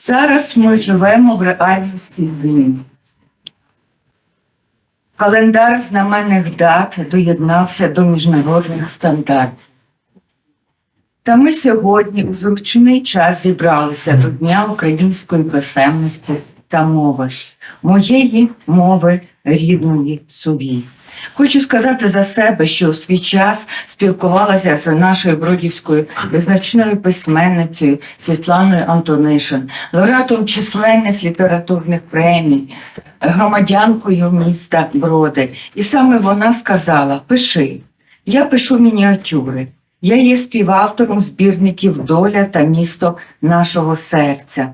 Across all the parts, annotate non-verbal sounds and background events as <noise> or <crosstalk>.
Зараз ми живемо в реальності змін. Календар знаменних дат доєднався до міжнародних стандартів. Та ми сьогодні у зручний час зібралися до Дня української писемності та мови, моєї мови рідної суві. Хочу сказати за себе, що у свій час спілкувалася з нашою бродівською визначною письменницею Світланою Антонишин, лауреатом численних літературних премій, громадянкою міста Броди. І саме вона сказала: Пиши, я пишу мініатюри. Я є співавтором збірників Доля та місто нашого серця.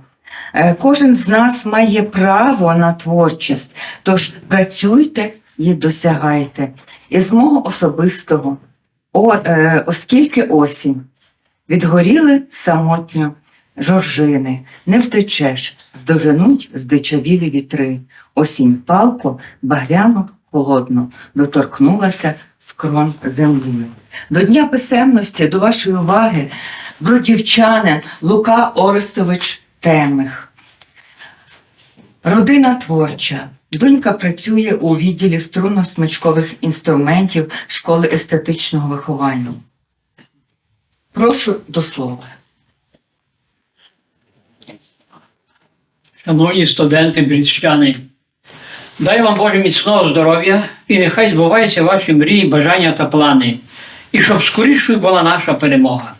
Е, Кожен з нас має право на творчість, тож працюйте і досягайте. Із мого особистого, о, е, оскільки осінь, відгоріли самотньо жоржини, не втечеш, здоженуть здичавілі вітри. Осінь палко, багряно, холодно, доторкнулася скрон землі. До Дня писемності, до вашої уваги, бродівчанин Лука Орестович Темих. Родина творча. Донька працює у відділі струнно-смичкових інструментів школи естетичного виховання. Прошу до слова. Шановні студенти, брідщани, дай вам Боже міцного здоров'я і нехай збуваються ваші мрії, бажання та плани, і щоб скорішою була наша перемога.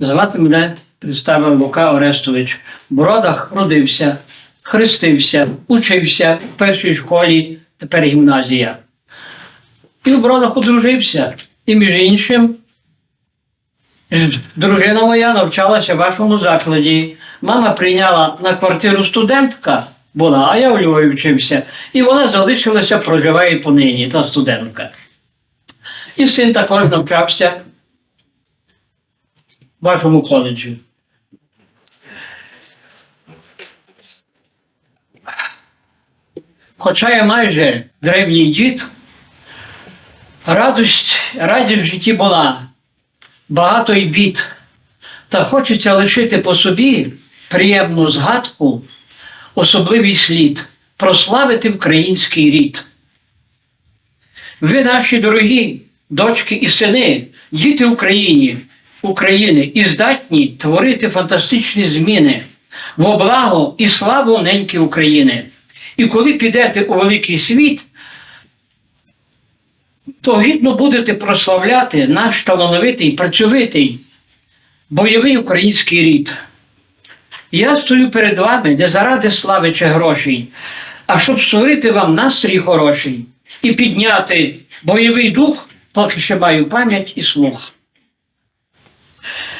Звати мене представив Лука Орестович. В Бродах родився, хрестився, учився в першій школі, тепер гімназія. І в Бродах одружився. І між іншим Дружина моя навчалася в вашому закладі. Мама прийняла на квартиру студентка була, а я в Львові вчився. І вона залишилася, проживає понині, та студентка. І син також навчався в вашому коледжі. Хоча я майже древній дід, радость, радість в житті була багато й бід, та хочеться лишити по собі приємну згадку, особливий слід, прославити український рід. Ви, наші дорогі дочки і сини, діти Україні, України і здатні творити фантастичні зміни в облаго і славу неньки України. І коли підете у великий світ, то гідно будете прославляти наш талановитий, працьовитий, бойовий український рід. Я стою перед вами не заради слави чи грошей, а щоб створити вам настрій хороший і підняти бойовий дух, поки ще маю пам'ять і слух.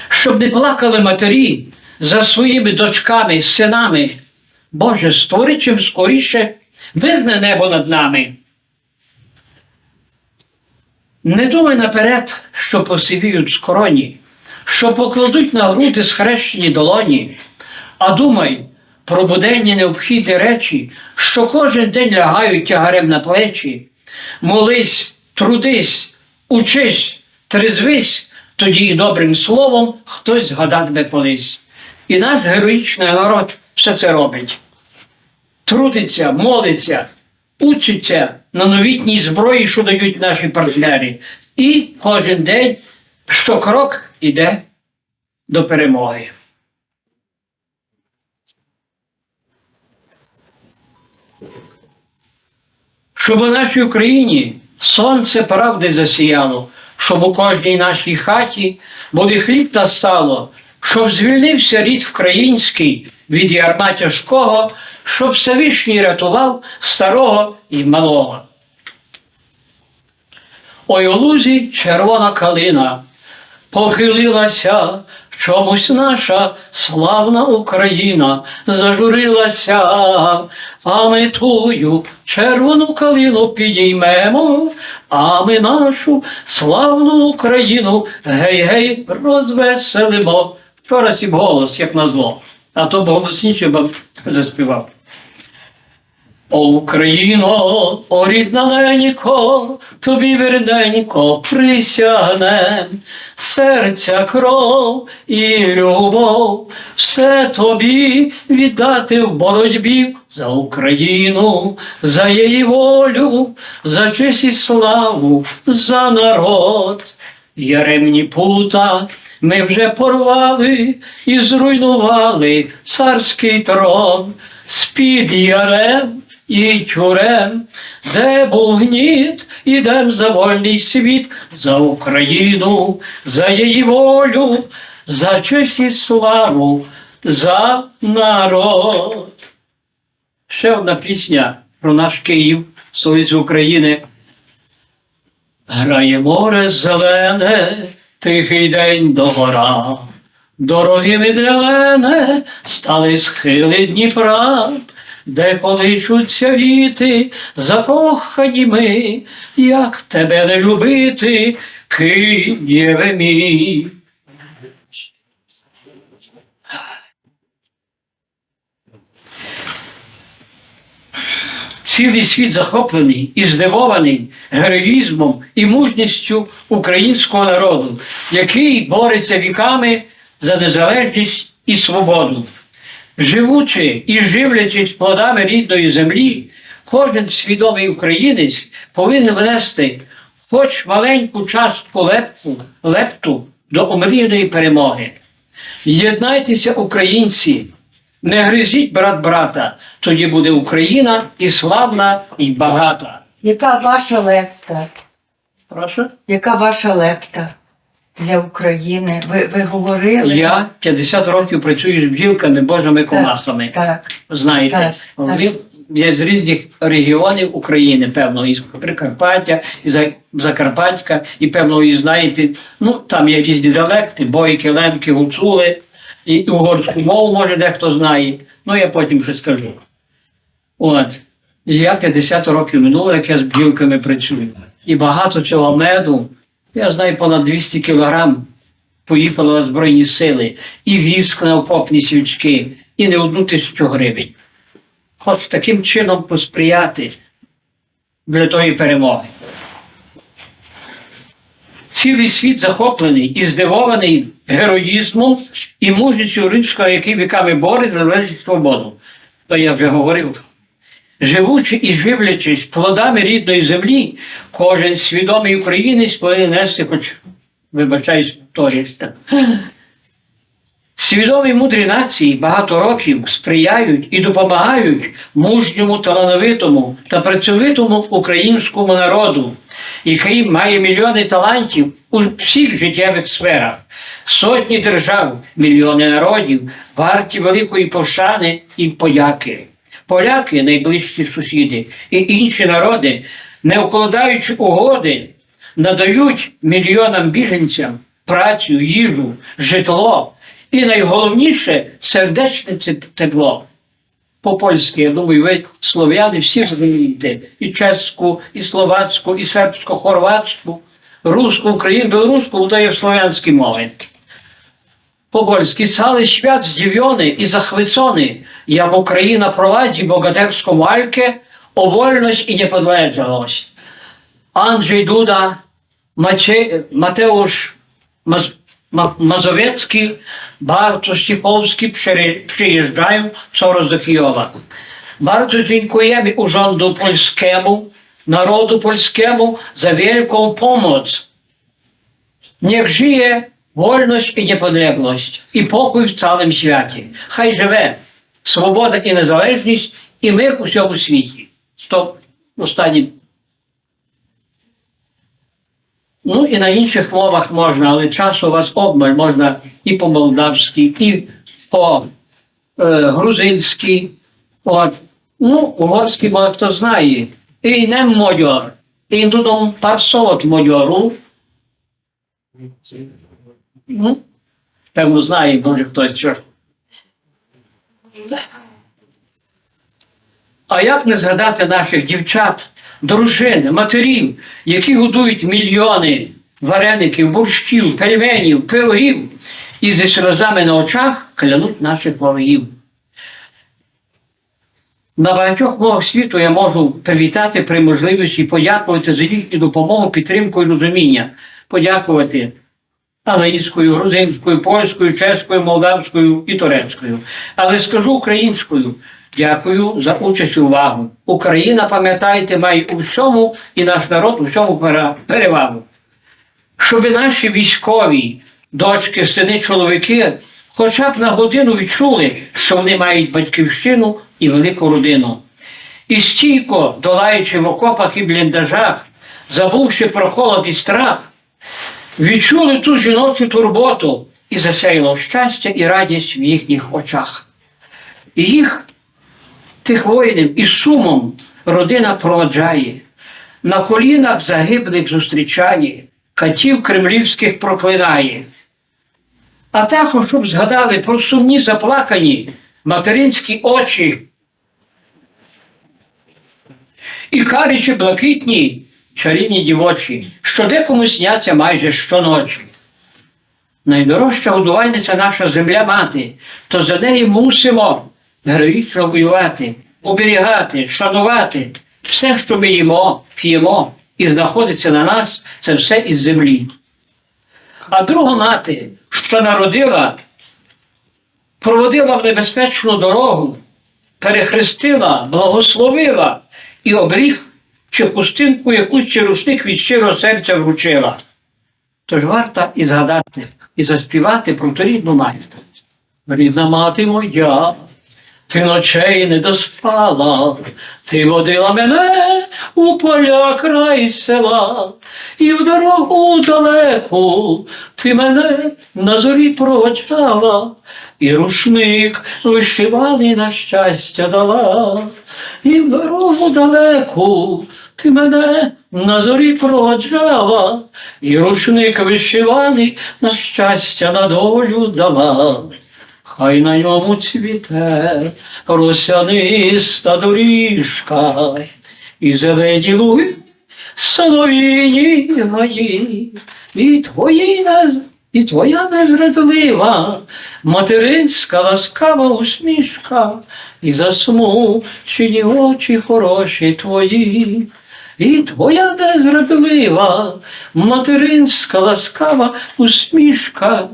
Щоб не плакали матері за своїми дочками, синами. Боже, створи чим скоріше мирне небо над нами. Не думай наперед, що посивіють скроні, що покладуть на груди схрещені долоні, а думай про буденні необхідні речі, що кожен день лягають тягарем на плечі. Молись, трудись, учись, трезвись, тоді і добрим словом хтось згадатиме колись. І наш героїчний народ все це робить. Трудиться, молиться, учиться на новітній зброї, що дають наші партнери. І кожен день щокрок іде до перемоги. Щоб у нашій Україні сонце правди засіяло, щоб у кожній нашій хаті були хліб та сало, щоб звільнився рід український від ярма тяжкого, щоб Всевишній рятував старого і малого. Ой у лузі червона калина похилилася, чомусь наша славна Україна зажурилася, а ми тую червону калину підіймемо, а ми нашу славну Україну гей-гей розвеселимо. Вчора сів голос, як назло, а то б голосніше б заспівав. О Україно, о рідна ненько, тобі верненько присягнем, серця кров і любов, все тобі віддати в боротьбі за Україну, за її волю, за честь і славу, за народ. Яремні пута ми вже порвали і зруйнували царський трон з-під ярем і тюрем, де був гніт, ідем за вольний світ, за Україну, за її волю, за честь і славу, за народ. Ще одна пісня про наш Київ, столицю України. Грає море зелене, тихий день до гора. Дорогими для стали схили Дніпра, де колишуться віти, закохані ми, як тебе не любити, Києве мій. Цілий світ захоплений і здивований героїзмом і мужністю українського народу, який бореться віками за незалежність і свободу. Живучи і живлячись плодами рідної землі, кожен свідомий українець повинен внести хоч маленьку частку лепту, лепту до омріяної перемоги. Єднайтеся, українці, не гризіть брат брата, тоді буде Україна і славна, і багата. Яка ваша лепта? Прошу. Яка ваша лепта для України? Ви, ви говорили? Я 50 років працюю з бджілками, божими комахами. Так, Знаєте, Так, вони є з різних регіонів України, певно, із Прикарпаття, із Закарпатська, і певно, і знаєте, ну там є різні диалекти, бойки, лемки, гуцули, і угорську мову, може, дехто знає. Ну, я потім щось скажу. От. І я 50 років минуло, як я з бджілками працюю. І багато цього меду, я знаю, понад 200 кілограм поїхало на Збройні сили, і віск на окопні свічки, і не одну тисячу гривень. Хоч таким чином посприяти для тої перемоги. Цілий світ захоплений і здивований героїзмом і мужністю римського, який віками борець за свободу. То я вже говорив. Живучи і живлячись плодами рідної землі, кожен свідомий українець повинен нести, хоч вибачаюсь, повторююся. Свідомі мудрі нації багато років сприяють і допомагають мужньому, талановитому та працьовитому українському народу, який має мільйони талантів у всіх життєвих сферах, сотні держав, мільйони народів, варті великої пошани і подяки. Поляки, найближчі сусіди, і інші народи, не вкладаючи угоди, надають мільйонам біженцям працю, їжу, житло і найголовніше сердечне тепло. По-польськи, я думаю, ви слов'яни всі розумієте. І чеську, і словацьку, і сербську, хорватську, русську, українську, білоруську, то є слов'янські мови. Po-polski cały świat zdziwiony i zachwycony, jak Ukraina prowadzi bogaterską walkę o wolność i niepodległość. Andrzej Duda, Mateusz Maz, Ma, Mazowiecki, Bartosz Cichowski przyry- przyjeżdżają coraz do Kijowa. Bardzo dziękujemy Urzędu Polskiemu, narodu polskiemu za wielką pomoc Niech żyje wolność i niepodległość i pokój w całym świecie. Хай живе свобода і незалежність і мир у всьому світі. Стоп. Останній. Ну і на інших мовах можна, але часу у вас обмаль можна і по-молдавськи, і по-грузинськи. От. Ну, угорський мова хто знає. І не модьор. І тут парсовот модьору. Ну, певно, знає, може хтось що. А як не згадати наших дівчат, дружин, матерів, які годують мільйони вареників, борщів, пельменів, пирогів і зі сльозами на очах клянуть наших ворогів. На багатьох мовах світу я можу привітати при можливості подякувати за їхню допомогу, підтримку і розуміння. Подякувати англійською, грузинською, польською, чеською, молдавською і турецькою. Але скажу українською. Дякую за участь і увагу. Україна, пам'ятайте, має у всьому і наш народ у всьому перевагу. Щоб наші військові, дочки, сини, чоловіки, хоча б на годину відчули, що вони мають батьківщину і велику родину. І стійко, долаючи в окопах і бліндажах, забувши про холод і страх, відчули ту жіночу турботу і засяяло щастя і радість в їхніх очах. І їх, тих воїнів, із сумом родина проводжає, на колінах загиблих зустрічає, катів кремлівських проклинає. А також, щоб згадали про сумні заплакані материнські очі і карічі блакитні чарівні дівочі, що декому сняться майже щоночі. Найдорожча годувальниця наша земля мати, то за неї мусимо героїчно воювати, оберігати, шанувати все, що ми їмо, п'ємо і знаходиться на нас, це все із землі. А друга мати, що народила, проводила в небезпечну дорогу, перехрестила, благословила і обріг чи хустинку якусь чи рушник від щирого серця вручила. Тож варто і згадати, і заспівати про ту рідну матір. Рідна мати моя, ти ночей не доспала, ти водила мене у поля край села, і в дорогу далеку ти мене на зорі проводжала, і рушник вишиваний на щастя дала, і в дорогу далеку ти мене на зорі проводжала, і рушник вишиваний на щастя на долю дала. Хай на ньому цвіте росяниста доріжка, і зелені луги, соловіні гаї, і твої нез, і твоя незрадлива, материнська ласкава усмішка, і засмучені очі хороші твої. І твоя незрадлива, материнська ласкава усмішка,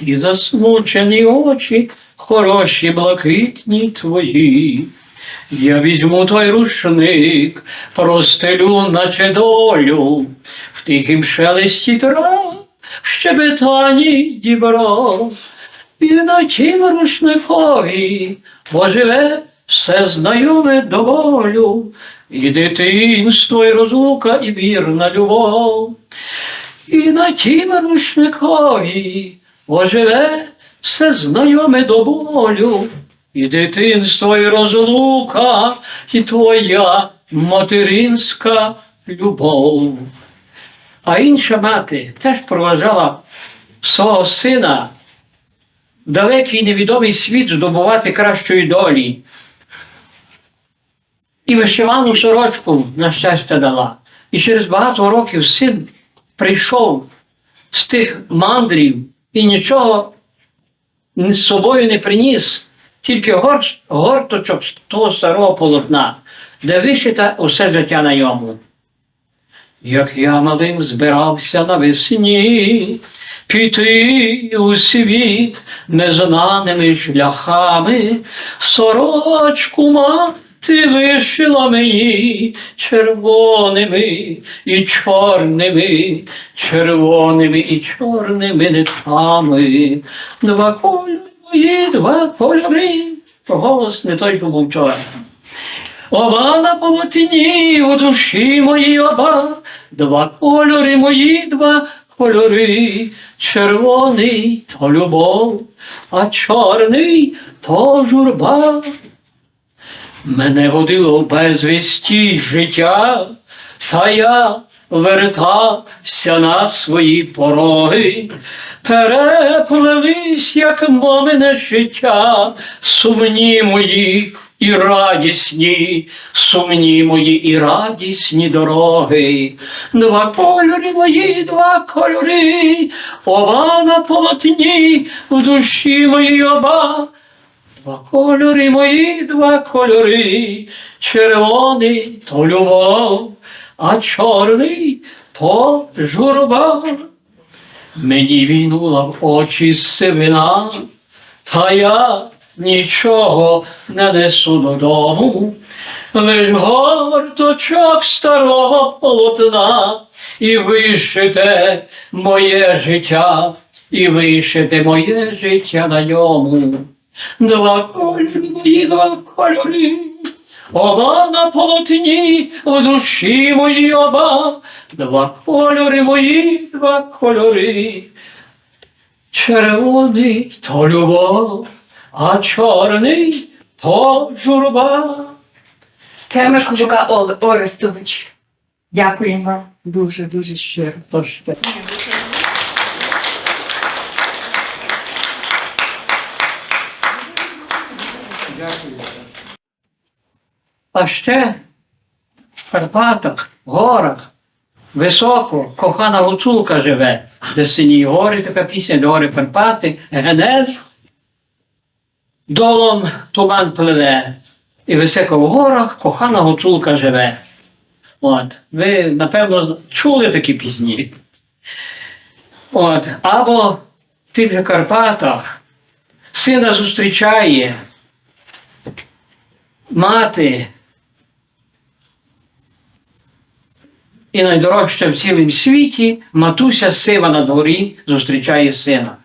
і засмучені очі, хороші блакитні твої. Я візьму той рушник, простелю, наче долю, в тихім шелесті трав, в щебетанні дібро, і на тім рушникові поживе все знайоме до болю, і дитинство, і розлука, і вірна любов. І на тім рушникові оживе все знайоме до болю, і дитинство, і розлука, і твоя материнська любов. А інша мати теж проважала свого сина далекий невідомий світ здобувати кращої долі. І вишивану сорочку на щастя дала. І через багато років син прийшов з тих мандрів і нічого з собою не приніс, тільки гор- горточок з того старого полотна, де вишита усе життя на йому. Як я малим збирався навесні піти у світ незнаними шляхами, сорочку мати вишила мені червоними і чорними, червоними і чорними нитками. Два кольори мої, два кольори. Голос не той, що був вчора. Оба на полотні у душі моїй оба, два кольори мої, два кольори, червоний то любов, а чорний то журба. Мене водило безвісті життя, та я вертався на свої пороги, переплелись, як мамине життя, сумні мої і радісні, сумні мої і радісні дороги. Два кольори мої, два кольори, оба на полотні, в душі моїй оба. Два кольори мої, два кольори, червоний то любов, а чорний то журба. Мені війнула в очі сивина, та я нічого не несу додому, лиш горточок старого полотна, і вишите моє життя, і вишите моє життя на ньому. Два кольори мої, два кольори, оба на полотні, в душі мої оба, два кольори мої, два кольори. Червоний то любов, а чорний то журба. Темик Лука Ол- Орестович. Дякуємо вам дуже, дуже щиро. Тож, А ще в Карпатах, в горах, високо, кохана гуцулка живе, де сині гори, така пісня, де гори Карпати, генеш, долом туман пливе, і високо в горах кохана гуцулка живе. От, ви, напевно, чули такі пісні. От, або в тих же Карпатах сина зустрічає мати і найдорожча в цілому світі матуся сива на дворі зустрічає сина.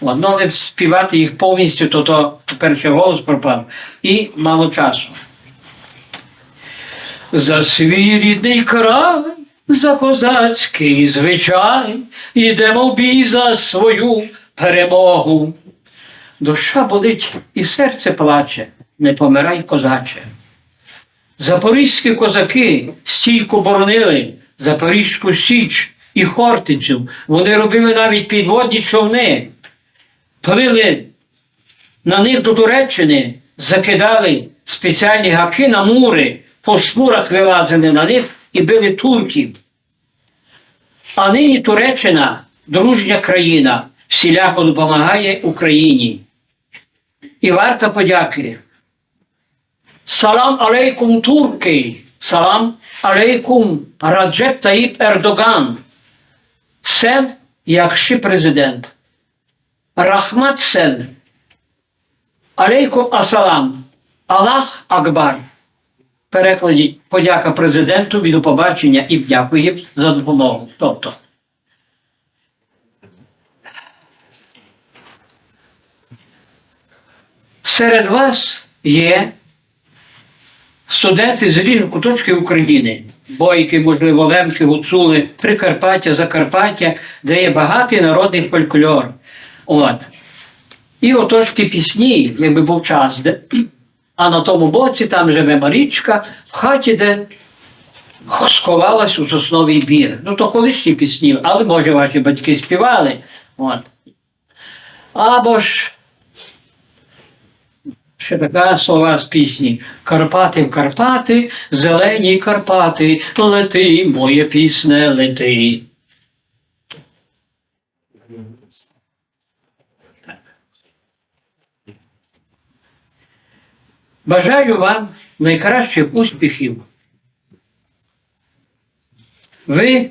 Одно але співати їх повністю, то то перший голос пропав. І мало часу. За свій рідний край, за козацький звичай, ідемо в бій за свою перемогу. Душа болить і серце плаче, не помирай, козаче. Запорізькі козаки стійко боронили Запорізьку Січ і Хортицю. Вони робили навіть підводні човни, плили на них до Туреччини, закидали спеціальні гаки на мури, по шмурах вилазили на них і били турків. А нині Туреччина, дружня країна, всіляко допомагає Україні. І варта подяки. Салам алейкум турки, салам алейкум Раджеп Таїп Ердоган. Сен, якши президент. Рахмат сен. Алейкум асалам. Аллах Акбар. Перекладі подяка президенту від побачення і дякує за допомогу. Тобто. Серед вас є студенти з різних куточків України. Бойки, можливо, Лемки, Гуцули, Прикарпаття, Закарпаття, де є багатий народний фольклор. От. І отож ті пісні, якби був час, де, <clears throat> а на тому боці там живе Марічка, в хаті, де сховалась у сосновий бір. Ну то колишні пісні, але може ваші батьки співали. От. Або ж ще така слова з пісні. Карпати в Карпати, зелені Карпати, лети, моє пісне, лети. Бажаю вам найкращих успіхів. Ви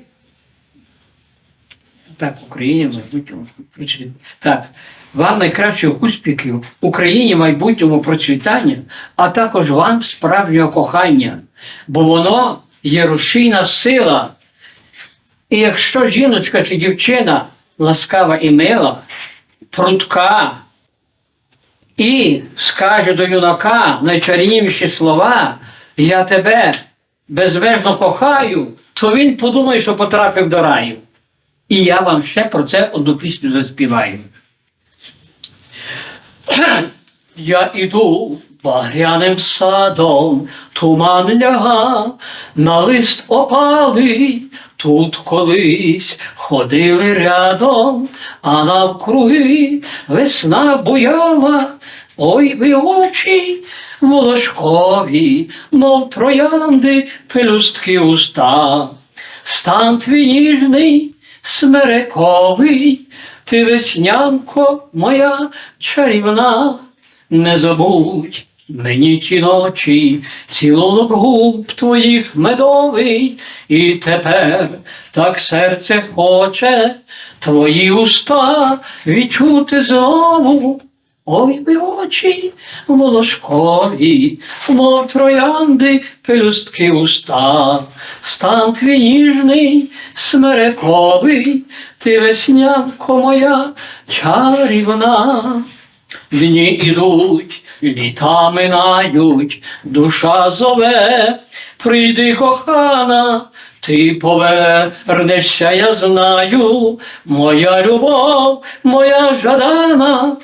так, Україні майбутньому процвітання. Так, вам найкращих успіхів в Україні майбутньому процвітання, а також вам справжнього кохання, бо воно є рушійна сила. І якщо жіночка чи дівчина ласкава і мила, прутка, і скаже до юнака найчарівніші слова, я тебе безмежно кохаю, то він подумає, що потрапив до раю. І я вам ще про це одну пісню заспіваю. <clears throat> Я іду багряним садом, туман ляга, на лист опалий, тут колись ходили рядом, а навкруги весна буяла, ой ви очі волошкові, мов троянди, пелюстки уста. Стан твій ніжний, смерековий, ти веснянко моя чарівна, не забудь мені ті ночі, цілунок губ твоїх медовий, і тепер так серце хоче твої уста відчути знову. Ой, би очі волошкові, мов троянди, пелюстки уста, стан твій ніжний, смерековий, ти веснянко моя чарівна. Дні ідуть, літа минають, душа зове, прийди, кохана, ти повернешся, я знаю, моя любов, моя жадана.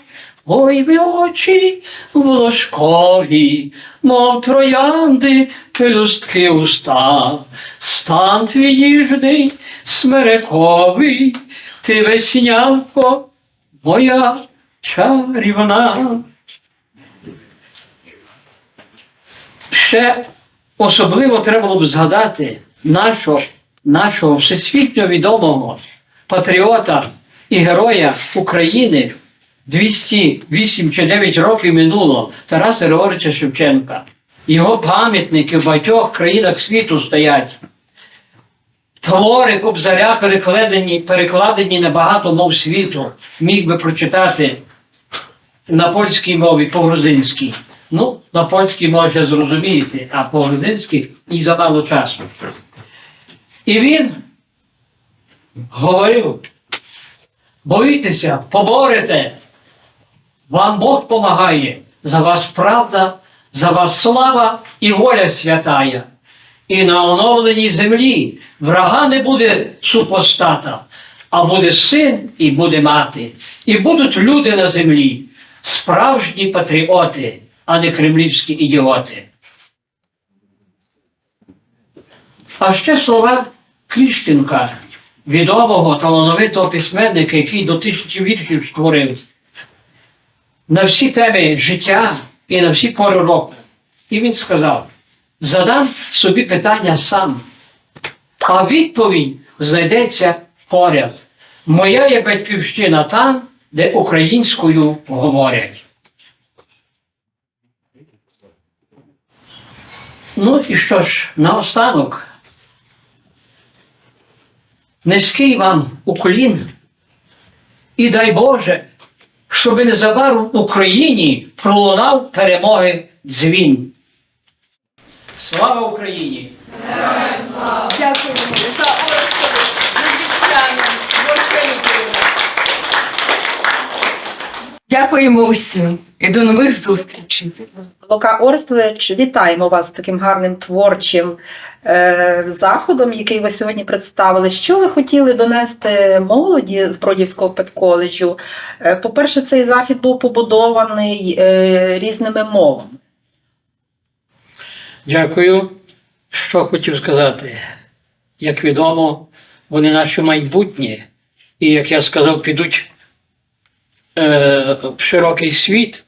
Ой, ви очі волошкові, мов троянди, пелюстки уста, стан твій ніжний, смерековий, ти веснявко, моя чарівна. Ще особливо треба було б згадати нашого, нашого всесвітньо відомого патріота і героя України 208 чи 9 років минуло Тараса Григоровича Шевченка. Його пам'ятники в багатьох країнах світу стоять. Твори Кобзаря перекладені, перекладені на багато мов світу. Міг би прочитати на польській мові, по-грузинській. Ну, на польській може зрозуміти, а по-грузинській і за мало часу. І він говорив: боїтеся, поборете, вам Бог помагає, за вас правда, за вас слава і воля святая. І на оновленій землі врага не буде супостата, а буде син і буде мати. І будуть люди на землі, справжні патріоти, а не кремлівські ідіоти. А ще слова Кліщенка, відомого талановитого письменника, який до тисячі віршів створив на всі теми життя і на всі пори року. І він сказав: задам собі питання сам, а відповідь знайдеться поряд. Моя є батьківщина там, де українською говорять. Ну і що ж, наостанок. Низький вам уклін і дай Боже, щоб незабаром в Україні пролунав перемоги дзвін. Слава Україні! Героям слава! Орестові, Дякуємо усім і до нових зустрічей. Лука Орестович, вітаємо вас з таким гарним творчим е, заходом, який ви сьогодні представили. Що ви хотіли донести молоді з Бродівського педколеджу? Е, по-перше, цей захід був побудований е, різними мовами. Дякую. Що хотів сказати? Як відомо, вони наше майбутнє, і як я сказав, підуть е, в широкий світ.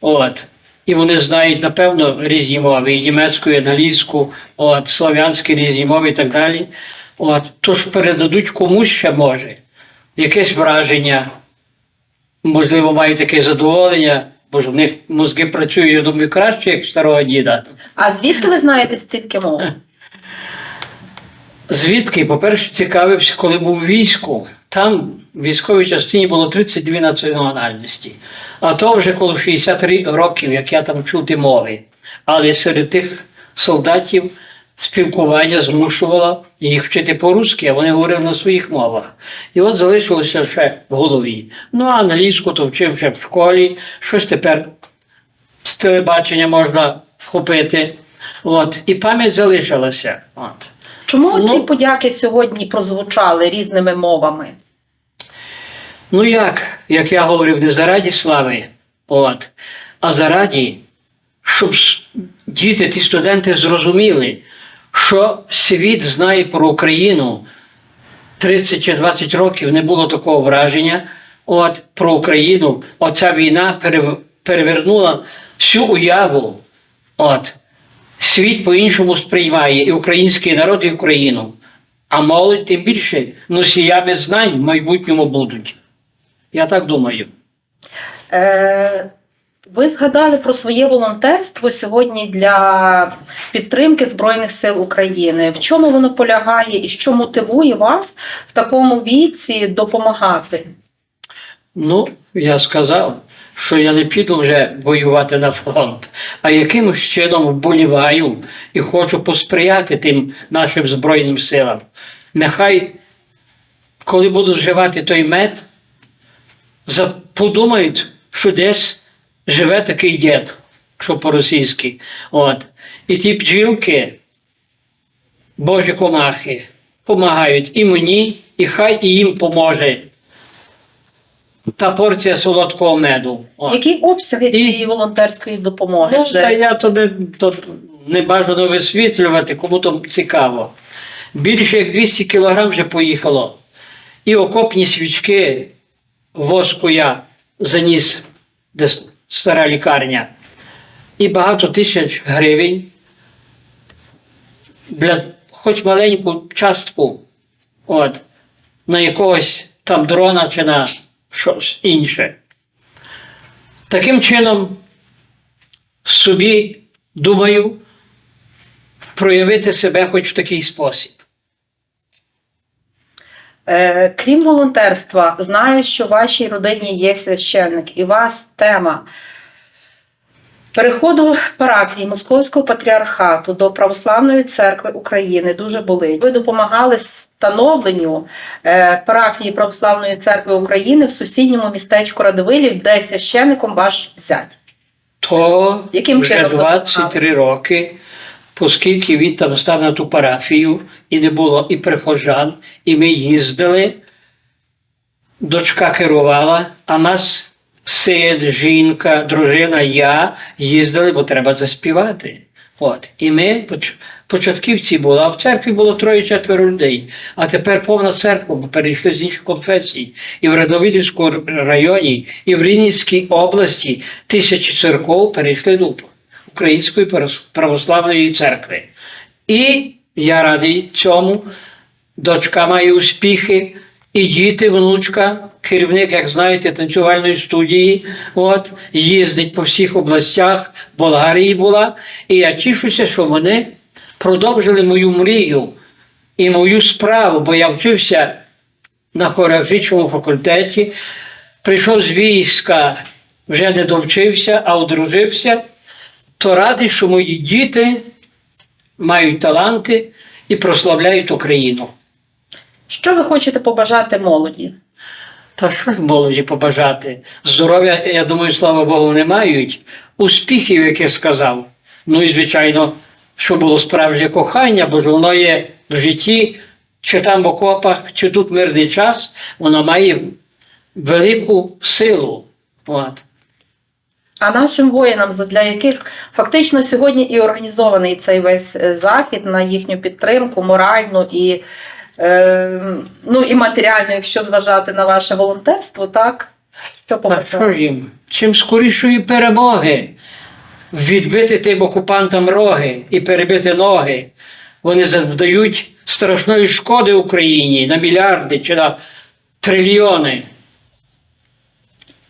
От. І вони знають, напевно, різні мови, і німецьку, і англійську, от, слов'янські різні мови і так далі. От. Тож передадуть комусь ще може якесь враження, можливо, мають таке задоволення, бо ж в них мозги працюють, я думаю, краще, як старого діда. А звідки ви знаєте стільки мов? Звідки, по-перше, цікавився, коли був у війську. Там військовій частині було 32 національності. А то вже коло 60 років, як я там чути мови. Але серед тих солдатів спілкування змушувало їх вчити по-русски, а вони говорили на своїх мовах. І от залишилося ще в голові. Ну, а англійську то вчив ще в школі, щось тепер з телебачення можна вхопити. От, і пам'ять залишилася. От. Чому Ну- ці подяки сьогодні прозвучали різними мовами? Ну як, як я говорив, не зараді слави, от, а зараді, щоб діти, ті студенти зрозуміли, що світ знає про Україну 30 чи 20 років не було такого враження. От про Україну, оця війна перевернула всю уяву. От, світ по-іншому сприймає і український народ, і Україну. А молодь тим більше носіями знань в майбутньому будуть. Я так думаю. Е, Ви згадали про своє волонтерство сьогодні для підтримки Збройних сил України. В чому воно полягає і що мотивує вас в такому віці допомагати? Ну, я сказав, що я не піду вже воювати на фронт, а якимось чином вболіваю і хочу посприяти тим нашим Збройним силам. Нехай, коли будуть вживати той мед, подумають, що десь живе такий дід, що по-російськи. От. І ті бджілки, Божі комахи, допомагають і мені, і хай і їм поможе та порція солодкого меду. О. Які обсяги І- цієї волонтерської допомоги? Ну, вже? та я то не, то не бажано висвітлювати, кому то цікаво. Більше як 200 кілограм вже поїхало. І окопні свічки воску я заніс, де стара лікарня. І багато тисяч гривень для хоч маленьку частку, от, на якогось там дрона чи на щось інше. Таким чином, собі думаю проявити себе хоч в такий спосіб. Е, крім волонтерства, знаю, що в вашій родині є священник, і вас тема переходу парафії Московського патріархату до Православної церкви України дуже болить. Ви допомагали становленню е, парафії Православної церкви України в сусідньому містечку Радивилів, де священником ваш зять. То Яким вже чином 23 роки, оскільки він там став на ту парафію, і не було і прихожан, і ми їздили, дочка керувала, а нас син, жінка, дружина, я їздили, бо треба заспівати. От. І ми поч- початківці були, а в церкві було троє-четверо людей. А тепер повна церква, бо перейшли з інших конфесій. І в Радовилівському районі, і в Рівненській області тисячі церков перейшли до Української православної церкви. І я радий цьому. Дочка має успіхи, і діти, внучка, керівник, як знаєте, танцювальної студії, от, їздить по всіх областях, Болгарії була. І я тішуся, що вони продовжили мою мрію і мою справу, бо я вчився на хореографічному факультеті, прийшов з війська, вже не довчився, а одружився, то радий, що мої діти мають таланти і прославляють Україну. Що ви хочете побажати молоді? Та що ж молоді побажати? Здоров'я, я думаю, слава Богу, не мають. Успіхів, як я сказав. Ну і звичайно, що було справжнє кохання, бо ж воно є в житті, чи там в окопах, чи тут мирний час, воно має велику силу. От. А нашим воїнам, для яких фактично сьогодні і організований цей весь е, захід на їхню підтримку, моральну і, е, ну, і матеріальну, якщо зважати на ваше волонтерство, так? Що Та що їм? Чим скорішої перемоги, відбити тим окупантам роги і перебити ноги. Вони завдають страшної шкоди Україні на мільярди чи на трильйони.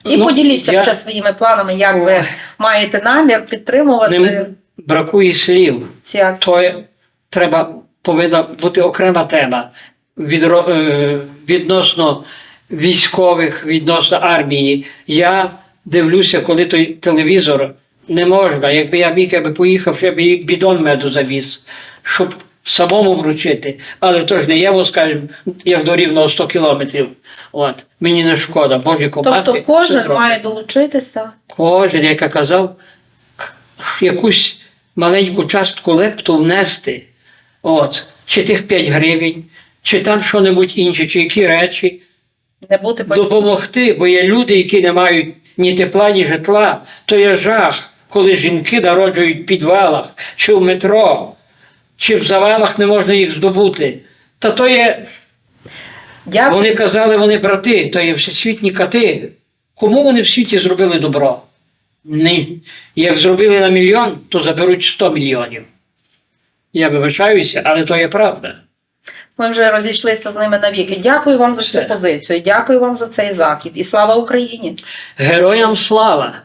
І Ну, поділіться я- ще своїми планами, як ви маєте намір підтримувати Не бракує слів. ці акції. То треба повинна бути окрема тема відро, е, відносно військових, відносно армії. Я дивлюся, коли той телевізор не можна. Якби я міг, я би поїхав, ще б бідон меду завіз, щоб самому вручити. Але то ж не є, бо скажімо, як до рівного 100 кілометрів. От. Мені не шкода, Божі комахи. Тобто кожен має долучитися. Кожен, як я казав, якусь маленьку частку лепту внести. От, чи тих 5 гривень, чи там що-небудь інше, чи які речі, Не бути допомогти, бо є люди, які не мають ні тепла, ні житла. То є жах, коли жінки народжують в підвалах, чи в метро, чи в завалах не можна їх здобути. Та то є Дякую. вони казали, вони брати, то є всесвітні кати. Кому вони в світі зробили добро? Ні. Як зробили на мільйон, то заберуть 100 мільйонів. Я вибачаюся, але то є правда. Ми вже розійшлися з ними навіки. Дякую вам за Все. цю позицію. Дякую вам за цей захід. І слава Україні! Героям слава!